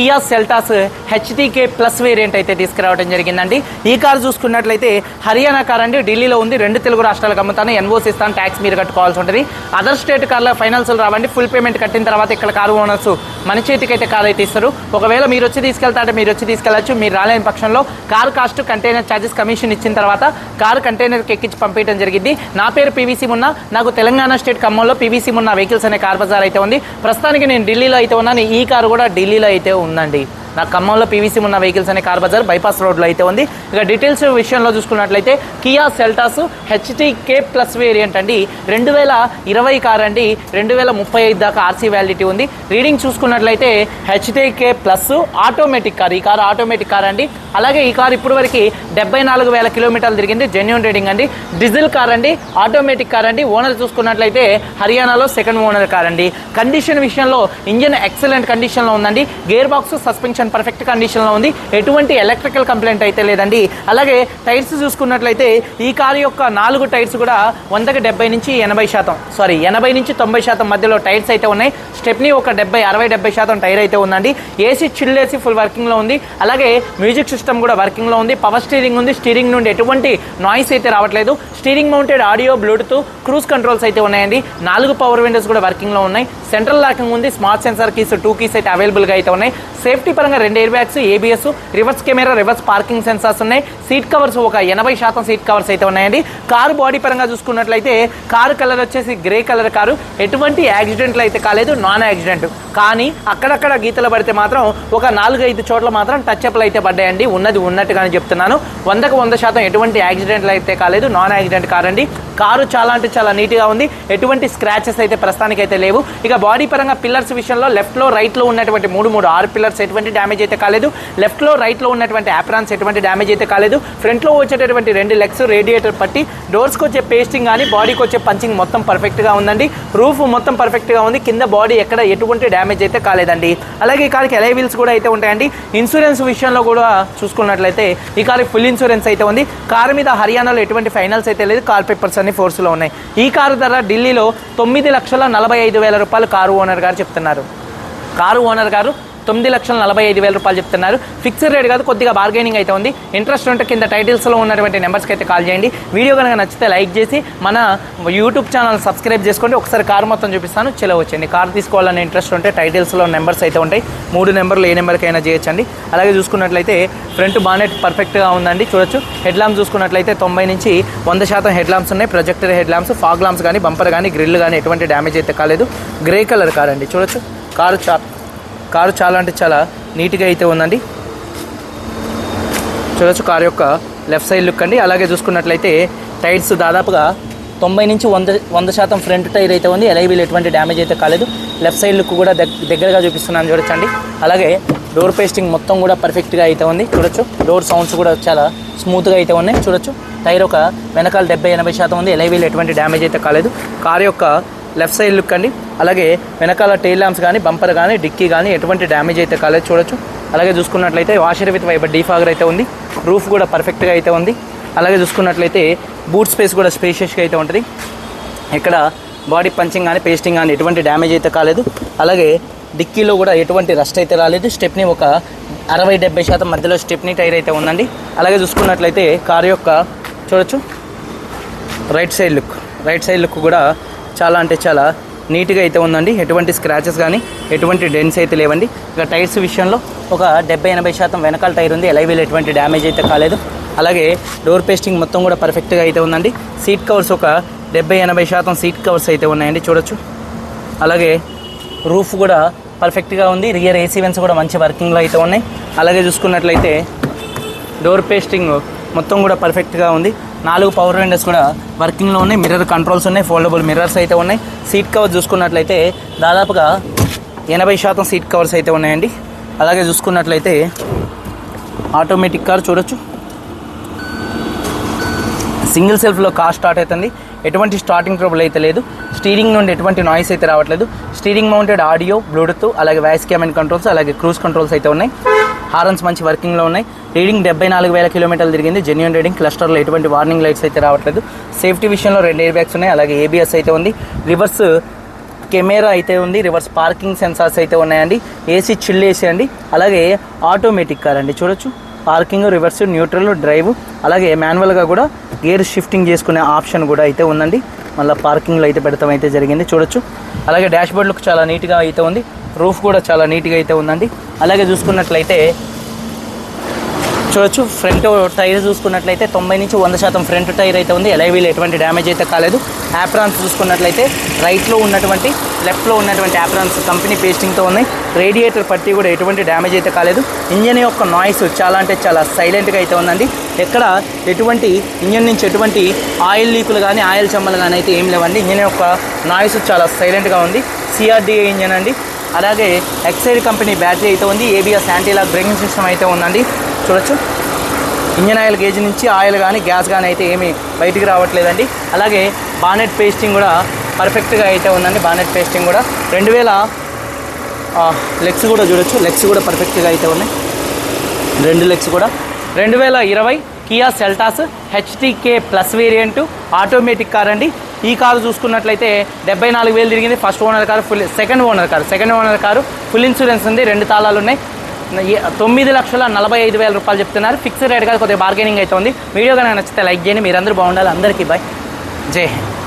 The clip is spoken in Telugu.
Kia Seltos HTK plus variant అయితే తీసుకురావడం జరిగిందండి. ఈ కారు చూసుకున్నట్లయితే హర్యానా కార్ అండి. ఢిల్లీలో ఉంది. రెండు తెలుగు రాష్ట్రాలకు అమ్ముతాను. ఎన్ఓసి ఇస్తాను. ట్యాక్స్ మీరు కట్టుకోవాల్సి ఉంటుంది. అదర్ స్టేట్ కార్లో ఫైనాన్సులు రావండి. ఫుల్ పేమెంట్ కట్టిన తర్వాత ఇక్కడ కారు ఓనర్స్ మన చేతికి అయితే కారు అయితే ఇస్తారు. ఒకవేళ మీరు వచ్చి తీసుకెళ్తా అంటే మీరు వచ్చి తీసుకెళ్ళొచ్చు మీరు రాలేని పక్షంలో car cost container charges commission ఇచ్చిన తర్వాత కారు కంటైనర్కి ఎక్కించి పంపించడం జరిగింది. నా పేరు పీవీసీ మున్న. నాకు తెలంగాణ స్టేట్ ఖమ్మంలో పీవీసీ మున్న వెహికల్స్ అనే కార్ బజార్ అయితే ఉంది. ప్రస్తుతానికి నేను ఢిల్లీలో అయితే ఉన్నాను. ఈ కారు కూడా ఢిల్లీలో అయితే ఉందండి. నా ఖమ్మంలో పీవీసీ ఉన్న వెహికల్స్ అనే కార్ బజార్ బైపాస్ రోడ్లో అయితే ఉంది. ఇక డీటెయిల్స్ విషయంలో చూసుకున్నట్లయితే Kia Seltos HTK plus variant అండి. రెండు వేల ఇరవై కార్ అండి. రెండు వేల ముప్పై ఐదు దాకా ఆర్సీ వ్యాలిడిటీ ఉంది. రీడింగ్ చూసుకున్నట్లయితే హెచ్టీకే ప్లస్ ఆటోమేటిక్ కార్ ఈ కార్ ఆటోమేటిక్ కార్ అండి. అలాగే ఈ కార్ ఇప్పుడు వరకు డెబ్బై నాలుగు వేల కిలోమీటర్లు తిరిగింది. జెన్యున్ రీడింగ్ అండి. డీజిల్ కార్ అండి. ఆటోమేటిక్ కార్ అండి. ఓనర్ చూసుకున్నట్లయితే హర్యానాలో సెకండ్ ఓనర్ కార్ అండి. కండిషన్ విషయంలో ఇంజిన్ ఎక్సలెంట్ కండిషన్లో ఉందండి. గేర్ బాక్స్ సస్పెన్షన్ పర్ఫెక్ట్ కండిషన్లో ఉంది. ఎటువంటి ఎలక్ట్రికల్ కంప్లైంట్ అయితే లేదండి. అలాగే టైర్స్ చూసుకున్నట్లయితే ఈ కారు యొక్క నాలుగు టైర్స్ కూడా వందకి డెబ్బై నుంచి ఎనభై శాతం సారీ ఎనభై నుంచి తొంభై శాతం మధ్యలో టైర్స్ అయితే ఉన్నాయి. స్టెప్ని ఒక డెబ్బై అరవై డెబ్బై శాతం టైర్ అయితే ఉందండి. ఏసీ చిల్ ఏసీ ఫుల్ వర్కింగ్లో ఉంది. అలాగే మ్యూజిక్ సిస్టమ్ కూడా వర్కింగ్లో ఉంది. పవర్ స్టీరింగ్ ఉంది. స్టీరింగ్ నుండి ఎటువంటి నాయిస్ అయితే రావట్లేదు. Steering mounted audio bluetooth cruise controls అయితే ఉన్నాయండి. నాలుగు పవర్ విండోస్ కూడా వర్కింగ్లో ఉన్నాయి. సెంట్రల్ లాకింగ్ ఉంది. Smart sensor keys two keys అయితే అవైలబుల్గా అయితే ఉన్నాయి. సేఫ్టీ పరంగా రెండు air bags ABS reverse camera reverse parking sensors ఉన్నాయి. సీట్ కవర్స్ ఒక ఎనభై శాతం సీట్ కవర్స్ అయితే ఉన్నాయండి. కారు బాడీ పరంగా చూసుకున్నట్లయితే కారు కలర్ వచ్చేసి గ్రే కలర్ కారు. ఎటువంటి యాక్సిడెంట్లు అయితే కాలేదు నాన్ యాక్సిడెంట్ కానీ అక్కడక్కడ గీతలు పడితే మాత్రం ఒక నాలుగు ఐదు చోట్ల మాత్రం టచ్ అప్లు అయితే పడ్డాయండి. ఉన్నది ఉన్నట్టుగానే చెప్తున్నాను. వందకు వంద శాతం ఎటువంటి యాక్సిడెంట్లు అయితే కాలేదు నాన్ యాక్సిడెంట్ కార్ అండి కారు చాలా అంటే చాలా నీట్గా ఉంది. ఎటువంటి స్క్రాచెస్ అయితే ప్రస్తుతానికి అయితే లేవు. ఇక బాడీ పరంగా పిల్లర్స్ విషయంలో లెఫ్ట్లో రైట్లో ఉన్నటువంటి మూడు మూడు ఆరు పిల్లర్స్ ఎటువంటి డ్యామేజ్ అయితే కాలేదు. లెఫ్ట్లో రైట్లో ఉన్నటువంటి యాప్రాన్స్ ఎటువంటి డ్యామేజ్ అయితే కాలేదు. ఫ్రంట్లో వచ్చేటటువంటి రెండు లెగ్స్ రేడియేటర్ పట్టి డోర్స్కి వచ్చే పేస్టింగ్ కానీ బాడీకి వచ్చే పంచింగ్ మొత్తం పర్ఫెక్ట్గా ఉందండి. రూఫ్ మొత్తం పర్ఫెక్ట్గా ఉంది. కింద బాడీ ఎక్కడ ఎటువంటి డ్యామేజ్ అయితే కాలేదండి. అలాగే ఈ కార్కి ఎలై వీల్స్ కూడా అయితే ఉంటాయండి. ఇన్సూరెన్స్ విషయంలో కూడా చూసుకున్నట్లయితే ఈ కార్కి ఫుల్ ఇన్సూరెన్స్ అయితే ఉంది. కారు మీద హర్యానాలో ఎటువంటి ఫైనల్స్ అయితే లేదు. కార్ పేపర్స్ అన్ని ఫోర్స్లో ఉన్నాయి. ఈ కారు ధర ఢిల్లీలో తొమ్మిది లక్షల నలభై ఐదు వేల రూపాయలు కారు ఓనర్ గారు చెప్తున్నారు. కారు ఓనర్ గారు తొమ్మిది లక్షల నలభై ఐదు వేల రూపాయలు చెప్తున్నారు. ఫిక్స్డ్ రేట్ కాదు కొద్దిగా బార్గెనింగ్ అయితే ఉంది. ఇంట్రెస్ట్ ఉంటే కింద టైటిల్స్లో ఉన్నటువంటి నెంబర్స్కి అయితే కాల్ చేయండి. వీడియో కనుక నచ్చితే లైక్ చేసి మన యూట్యూబ్ ఛానల్ సబ్స్క్రైబ్ చేసుకోండి. ఒకసారి కార్ మొత్తం చూపిస్తాను. చెలో వచ్చండి కార్ తీసుకోవాలని ఇంట్రెస్ట్ ఉంటే టైటిల్స్లో నెంబర్స్ అయితే ఉంటాయి. మూడు నెంబర్లు ఏ నెంబర్కైనా చేయొచ్చండి. అలాగే చూసుకున్నట్లయితే ఫ్రంట్ బానెట్ పర్ఫెక్ట్గా ఉందండి. చూడొచ్చు. హెడ్ ల్యాంప్స్ చూసుకున్నట్లయితే తొంభై నుంచి వంద శాతం హెడ్ ల్యాంప్స్ ఉన్నాయి. Projector head lamps fog lamps కానీ బంపర్ కానీ గ్రిల్ కానీ ఎటువంటి డ్యామేజ్ అయితే కాలేదు. గ్రే కలర్ కార్ అండి. చూడొచ్చు. కారు చా కారు చాలా అంటే చాలా నీట్గా అయితే ఉందండి. చూడొచ్చు కారు యొక్క లెఫ్ట్ సైడ్ లుక్ అండి. అలాగే చూసుకున్నట్లయితే టైర్స్ దాదాపుగా తొంభై నుంచి వంద వంద శాతం ఫ్రంట్ టైర్ అయితే ఉంది. ఎలైవీల్ ఎటువంటి డ్యామేజ్ అయితే కాలేదు. లెఫ్ట్ సైడ్ లుక్ కూడా దగ్గరగా చూపిస్తున్నాను చూడొచ్చండి. అలాగే డోర్ పేస్టింగ్ మొత్తం కూడా పర్ఫెక్ట్గా అయితే ఉంది. చూడొచ్చు డోర్ సౌండ్స్ కూడా చాలా స్మూత్గా అయితే ఉన్నాయి. చూడొచ్చు టైర్ ఒక వెనకాల డెబ్బై ఎనభై శాతం ఉంది. ఎలైవీల్ ఎటువంటి డ్యామేజ్ అయితే కాలేదు. కార్ యొక్క లెఫ్ట్ సైడ్ లుక్ అండి. అలాగే వెనకాల టైల్ ల్యాంప్స్ కానీ బంపర్ కానీ డిక్కీ కానీ ఎటువంటి డ్యామేజ్ అయితే కాలేదు చూడొచ్చు. అలాగే చూసుకున్నట్లయితే వాషర్ విత్ వైబర్ డీఫాగర్ అయితే ఉంది. రూఫ్ కూడా పర్ఫెక్ట్గా అయితే ఉంది. అలాగే చూసుకున్నట్లయితే బూట్ స్పేస్ కూడా స్పేషియస్గా అయితే ఉంటుంది. ఇక్కడ బాడీ పంచింగ్ కానీ పేస్టింగ్ కానీ ఎటువంటి డ్యామేజ్ అయితే కాలేదు. అలాగే డిక్కీలో కూడా ఎటువంటి రస్ట్ అయితే రాలేదు. స్టెప్ని ఒక అరవై డెబ్బై శాతం మధ్యలో స్టెప్ని టైర్ అయితే ఉందండి. అలాగే చూసుకున్నట్లయితే కార్ యొక్క చూడొచ్చు. Right side look right side look కూడా చాలా అంటే చాలా నీట్గా అయితే ఉందండి. ఎటువంటి స్క్రాచెస్ కానీ ఎటువంటి డెన్స్ అయితే లేవండి. ఇక టైర్స్ విషయంలో ఒక డెబ్బై ఎనభై శాతం వెనకాల టైర్ ఉంది. ఎలైవీల్ ఎటువంటి డ్యామేజ్ అయితే కాలేదు. అలాగే డోర్ పేస్టింగ్ మొత్తం కూడా పర్ఫెక్ట్గా అయితే ఉందండి. సీట్ కవర్స్ ఒక డెబ్బై ఎనభై శాతం సీట్ కవర్స్ అయితే ఉన్నాయండి. చూడొచ్చు. అలాగే రూఫ్ కూడా పర్ఫెక్ట్గా ఉంది. రియర్ ఏసీ వెన్స్ కూడా మంచి వర్కింగ్లో అయితే ఉన్నాయి. అలాగే చూసుకున్నట్లయితే డోర్ పేస్టింగ్ మొత్తం కూడా పర్ఫెక్ట్గా ఉంది. నాలుగు పవర్ విండోస్ కూడా వర్కింగ్లో ఉన్నాయి. మిర్రర్ కంట్రోల్స్ ఉన్నాయి. ఫోల్డబుల్ మిర్రర్స్ అయితే ఉన్నాయి. సీట్ కవర్ చూసుకున్నట్లయితే దాదాపుగా ఎనభై శాతం సీట్ కవర్స్ అయితే ఉన్నాయండి. అలాగే చూసుకున్నట్లయితే ఆటోమేటిక్ కార్ చూడొచ్చు. సింగిల్ సెల్ఫ్లో కార్ స్టార్ట్ అవుతుంది. ఎటువంటి స్టార్టింగ్ ట్రబుల్ అయితే లేదు. స్టీరింగ్ నుండి ఎటువంటి నాయిస్ అయితే రావట్లేదు. స్టీరింగ్ మౌంటెడ్ ఆడియో బ్లూటూత్ అలాగే వాయిస్ క్యామెన్ కంట్రోల్స్ అలాగే క్రూజ్ కంట్రోల్స్ అయితే ఉన్నాయి. హారన్స్ మంచి వర్కింగ్లో ఉన్నాయి. రీడింగ్ డెబ్బై నాలుగు వేల కిలోమీటర్లు తిరిగింది. జెన్యున్ రీడింగ్ క్లస్టర్లో ఎటువంటి వార్నింగ్ లైట్స్ అయితే రావట్లేదు. సేఫ్టీ విషయంలో రెండు ఎయిర్ బ్యాగ్స్ ఉన్నాయి. అలాగే ఏబిఎస్ అయితే ఉంది. రివర్స్ కెమెరా అయితే ఉంది. రివర్స్ పార్కింగ్ సెన్సార్స్ అయితే ఉన్నాయండి. ఏసీ చిల్ ఏసీ అండి. అలాగే ఆటోమేటిక్ కార్ అండి. చూడొచ్చు. పార్కింగ్ రివర్స్ న్యూట్రల్ డ్రైవ్ అలాగే మాన్యువల్గా కూడా గేర్ షిఫ్టింగ్ చేసుకునే ఆప్షన్ కూడా అయితే ఉందండి. మళ్ళీ పార్కింగ్లో అయితే పెడతాం అయితే జరిగింది. చూడొచ్చు. అలాగే డాష్ బోర్డ్ లుక్ చాలా నీట్గా అయితే ఉంది. రూఫ్ కూడా చాలా నీట్గా అయితే ఉందండి. అలాగే చూసుకున్నట్లయితే చూడొచ్చు ఫ్రంట్ టైర్ చూసుకున్నట్లయితే తొంభై నుంచి వంద శాతం ఫ్రంట్ టైర్ అయితే ఉంది. ఎలైవీలు ఎటువంటి డ్యామేజ్ అయితే కాలేదు. యాప్రాన్స్ చూసుకున్నట్లయితే రైట్లో ఉన్నటువంటి లెఫ్ట్లో ఉన్నటువంటి యాప్రాన్స్ కంపెనీ పేస్టింగ్తో ఉన్నాయి. రేడియేటర్ పట్టి కూడా ఎటువంటి డ్యామేజ్ అయితే కాలేదు. ఇంజన్ యొక్క నాయిస్ చాలా అంటే చాలా సైలెంట్గా అయితే ఉందండి. ఎక్కడ ఎటువంటి ఇంజన్ నుంచి ఎటువంటి ఆయిల్ లీకులు కానీ ఆయిల్ చెమ్మలు కానీ అయితే ఏం లేవండి. ఇంజన్ యొక్క నాయిస్ చాలా సైలెంట్గా ఉంది. సిఆర్డిఏ ఇంజన్ అండి. అలాగే ఎక్సైడ్ కంపెనీ బ్యాటరీ అయితే ఉంది. ఏబిఎస్ యాంటీలాక్ బ్రేకింగ్ సిస్టమ్ అయితే ఉందండి. చూడొచ్చు. ఇంజన్ ఆయిల్ గేజ్ నుంచి ఆయిల్ కానీ గ్యాస్ కానీ అయితే ఏమీ బయటికి రావట్లేదండి. అలాగే బానెట్ పేస్టింగ్ కూడా పర్ఫెక్ట్గా అయితే ఉందండి. బానెట్ పేస్టింగ్ కూడా రెండు వేల లెగ్స్ కూడా చూడొచ్చు. లెగ్స్ కూడా పర్ఫెక్ట్గా అయితే ఉన్నాయి. రెండు లెగ్స్ కూడా. రెండు వేల ఇరవై Kia Seltos HTK plus variant automatic car అండి. ఈ కారు చూసుకున్నట్లయితే డెబ్బై నాలుగు వేలు తిరిగింది. First owner car full second owner car. Second owner car full insurance ఉంది. రెండు తాళాలు ఉన్నాయి తొమ్మిది లక్షల నలభై ఐదు వేల రూపాయలు చెప్తున్నారు. ఫిక్స్డ్ రేట్ కాదు కొద్దిగా బార్గెనింగ్ అయితే ఉంది. వీడియో కానీ నచ్చితే లైక్ చేయండి. మీరందరూ బాగుండాలి. అందరికీ బాయ్. జై హింద్.